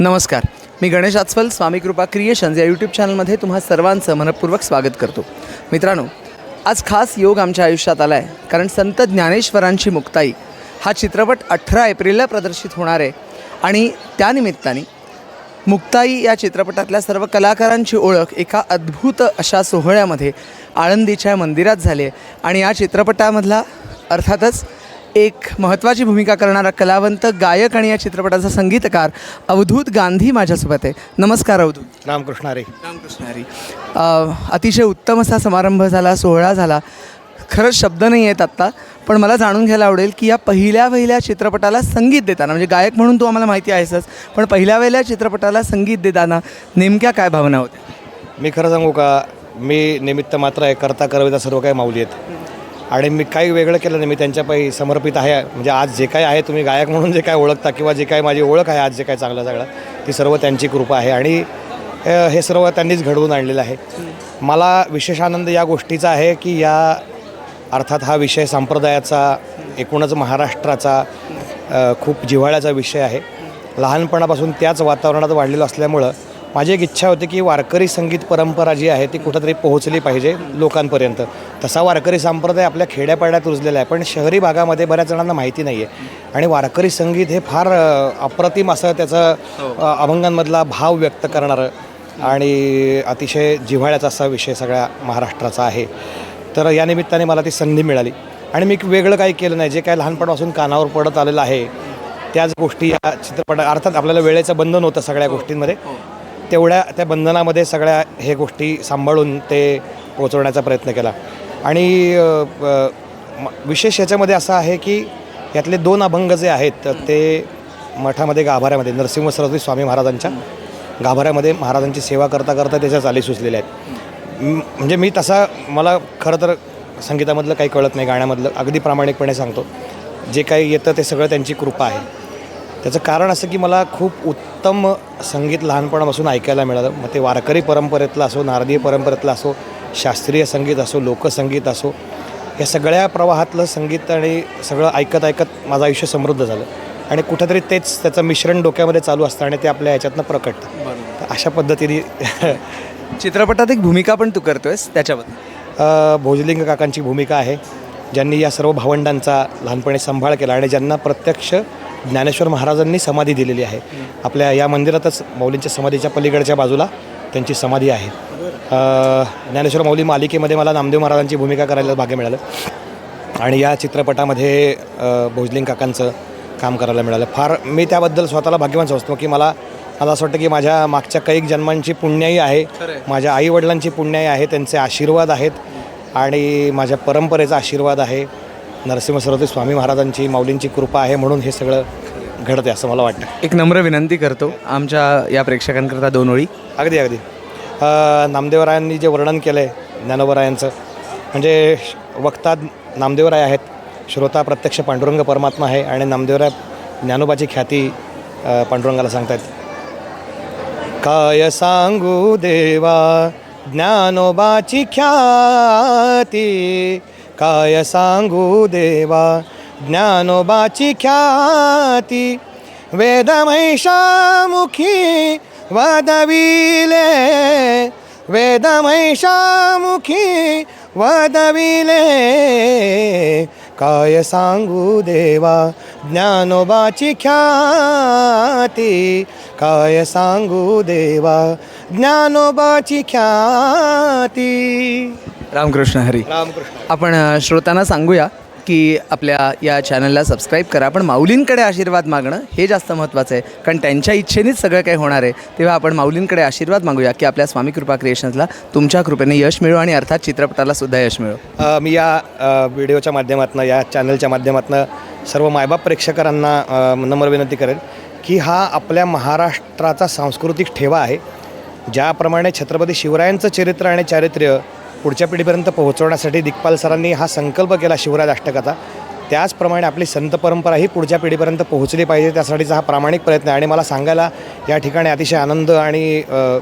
नमस्कार. मी गणेश आचवल स्वामी कृपा क्रिएशन्स या यूट्यूब चॅनलमध्ये तुम्हा सर्वांचं मनपूर्वक स्वागत करतो. मित्रांनो आज खास योग आमच्या आयुष्यात आला आहे कारण संत ज्ञानेश्वरांची मुक्ताई हा चित्रपट अठरा एप्रिलला प्रदर्शित होणार आहे आणि त्यानिमित्ताने मुक्ताई या चित्रपटातल्या सर्व कलाकारांची ओळख एका अद्भुत अशा सोहळ्यामध्ये आळंदीच्या मंदिरात झाली आहे. आणि या चित्रपटामधला अर्थातच एक महत्त्वाची भूमिका करणारा कलावंत गायक आणि या चित्रपटाचा संगीतकार अवधूत गांधी माझ्यासोबत आहे. नमस्कार अवधूत. रामकृष्ण हरी रामकृष्ण हरी अ, अतिशय उत्तम असा समारंभ झाला सोहळा झाला. खरंच शब्द नाही आहेत आत्ता पण मला जाणून घ्यायला आवडेल की या पहिल्या पहिल्या चित्रपटाला संगीत देताना म्हणजे गायक म्हणून तू आम्हाला माहिती आहेसच पण पहिल्या पहिल्या चित्रपटाला संगीत देताना नेमक्या काय भावना होत्या? मी खरं सांगू का मी निमित्त मात्र आहे करता करविता सर्व काही माऊली आहेत. आणि मी काही वेगळं केलं नाही. मी त्यांच्यापायी समर्पित आहे. म्हणजे आज जे काय आहे तुम्ही गायक म्हणून जे काय ओळखता किंवा जे काय माझी ओळख आहे आज जे काय चांगलं सगळं ती सर्व त्यांची कृपा आहे. आणि हे सर्व त्यांनीच घडवून आणलेलं आहे. मला विशेष आनंद या गोष्टीचा आहे की या अर्थात हा विषय संप्रदायाचा एकूणच महाराष्ट्राचा खूप जिव्हाळ्याचा विषय आहे. लहानपणापासून त्याच वातावरणात वाढलेलं असल्यामुळं माझी एक इच्छा होती की वारकरी संगीत परंपरा जी आहे ती कुठंतरी पोहोचली पाहिजे लोकांपर्यंत. तसा वारकरी संप्रदाय आपल्या खेड्यापाड्यात रुजलेला आहे. पण शहरी भागामध्ये बऱ्याच जणांना माहिती नाही आहे आणि वारकरी संगीत हे फार अप्रतिम असं त्याचं अ, अभंगांमधला भाव व्यक्त करणारं आणि अतिशय जिव्हाळ्याचा असा विषय सगळ्या महाराष्ट्राचा आहे. तर या निमित्ताने मला ती संधी मिळाली. आणि मी वेगळं काही केलं नाही. जे काय लहानपणापासून कानावर पडत आलेलं आहे त्याच गोष्टी या चित्रपटा अर्थात आपल्याला वेळेचं बंधन होतं सगळ्या गोष्टींमध्ये. तेवढ्या त्या बंधनामध्ये सगळ्या हे गोष्टी सांभाळून ते पोचवण्याचा प्रयत्न केला. आणि विशेष याच्यामध्ये असं आहे की यातले दोन अभंग जे आहेत ते मठामध्ये गाभाऱ्यामध्ये नरसिंह सरस्वती स्वामी महाराजांच्या गाभाऱ्यामध्ये महाराजांची सेवा करता करता त्याच्या चाली सुचलेल्या आहेत. म्हणजे मी तसा मला खरं तर संगीतामधलं काही कळत नाही गाण्यामधलं अगदी प्रामाणिकपणे सांगतो. जे काही येतं ते सगळं त्यांची कृपा आहे. त्याचं कारण असं की मला खूप उत्तम संगीत लहानपणापासून ऐकायला मिळालं. मग ते वारकरी परंपरेतलं असो नारदीय परंपरेतलं असो शास्त्रीय संगीत असो लोकसंगीत असो या सगळ्या प्रवाहातलं संगीत आणि सगळं ऐकत ऐकत माझं आयुष्य समृद्ध झालं. आणि कुठंतरी तेच त्याचं मिश्रण डोक्यामध्ये चालू असतं आणि ते आपल्या ह्याच्यातनं प्रकटतं. तर अशा पद्धतीने चित्रपटात एक भूमिका पण तू करतोयस त्याच्याबद्दल. अ, भोजलिंग काकांची भूमिका आहे ज्यांनी या सर्व भावंडांचा लहानपणी सांभाळ केला आणि ज्यांना प्रत्यक्ष ज्ञानेश्वर महाराजांनी समाधी दिलेली आहे. आपल्या या मंदिरातच माऊलींच्या समाधीच्या पलीकडच्या बाजूला त्यांची समाधी आहे. ज्ञानेश्वर माऊली मालिकेमध्ये मला नामदेव महाराजांची भूमिका करायला भाग्य मिळालं. आणि या चित्रपटामध्ये भोजलिंग काकांचं काम करायला मिळालं. फार मी त्याबद्दल स्वतःला भाग्यवान समजतो की मला मला असं वाटतं की माझ्या मागच्या कैक जन्मांची पुण्याई आहे. माझ्या आईवडिलांची पुण्याई आहे त्यांचे आशीर्वाद आहेत. आणि माझ्या परंपरेचा आशीर्वाद आहे. नरसिंह सरस्वती स्वामी महाराजांची माऊलींची कृपा आहे म्हणून हे सगळं घडते असं मला वाटतं. एक नम्र विनंती करतो आमच्या या प्रेक्षकांकरता दोन ओळी. अगदी अगदी. अ, नामदेवरायांनी जे वर्णन केलं आहे ज्ञानोबरायांचं म्हणजे श- वक्ता नामदेवराय आहेत श्रोता प्रत्यक्ष पांडुरंग परमात्मा आहे आणि नामदेवराय ज्ञानोबाची ख्याती अ, पांडुरंगाला सांगतायत. काय सांगू देवा ज्ञानोबाची ख्याती? काय सांगू देवा ज्ञानोबाची ख्याती। वेदमैषामुखी वदविले। वेदमैषामुखी वदविले। काय सांगू देवा ज्ञानोबाची ख्याती। काय सांगू देवा ज्ञानोबाची ख्याती। रामकृष्ण हरी। रामकृष्ण। आपण श्रोतांना सांगूया की आपल्या या चॅनलला सबस्क्राईब करा. पण माऊलींकडे आशीर्वाद मागणं हे जास्त महत्त्वाचं आहे. कारण त्यांच्या इच्छेनेच सगळं काही होणार आहे. तेव्हा आपण माऊलींकडे आशीर्वाद मागूया की आपल्या स्वामी कृपा क्रिएशन्सला तुमच्या कृपेने यश मिळो आणि अर्थात चित्रपटाला सुद्धा यश मिळो. मी या व्हिडिओच्या माध्यमातून या चॅनलच्या माध्यमातून सर्व मायबाप प्रेक्षकांना नम्र विनंती करेल की हा आपल्या महाराष्ट्राचा सांस्कृतिक ठेवा आहे. ज्याप्रमाणे छत्रपती शिवरायांचं चरित्र आणि चारित्र्य पुढच्या पिढीपर्यंत पोहोचवण्यासाठी दिग्पाल सरांनी हा संकल्प केला शिवराज अष्टकाचा. त्याचप्रमाणे आपली संत परंपरा ही पुढच्या पिढीपर्यंत पोहोचली पाहिजे त्यासाठीचा हा प्रामाणिक प्रयत्न आहे. आणि मला सांगायला या ठिकाणी अतिशय आनंद आणि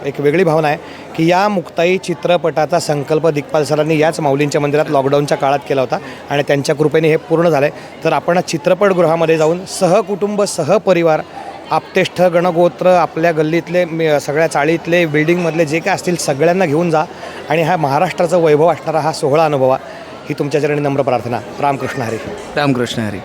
एक वेगळी भावना आहे की या मुक्ताई चित्रपटाचा संकल्प दिग्पाल सरांनी याच माऊलींच्या मंदिरात लॉकडाऊनच्या काळात केला होता आणि त्यांच्या कृपेने हे पूर्ण झालं आहे तर आपण चित्रपटगृहामध्ये जाऊन सहकुटुंब सहपरिवार आपतेष्ठ गणगोत्र आपल्या गल्लीतले मे- सगळ्या चाळीतले बिल्डिंगमधले जे काय असतील सगळ्यांना घेऊन जा आणि हा महाराष्ट्राचा वैभव असणारा हा सोहळा अनुभवा. ही तुमच्या चरणी नम्र प्रार्थना. रामकृष्ण हरी. रामकृष्ण हरी.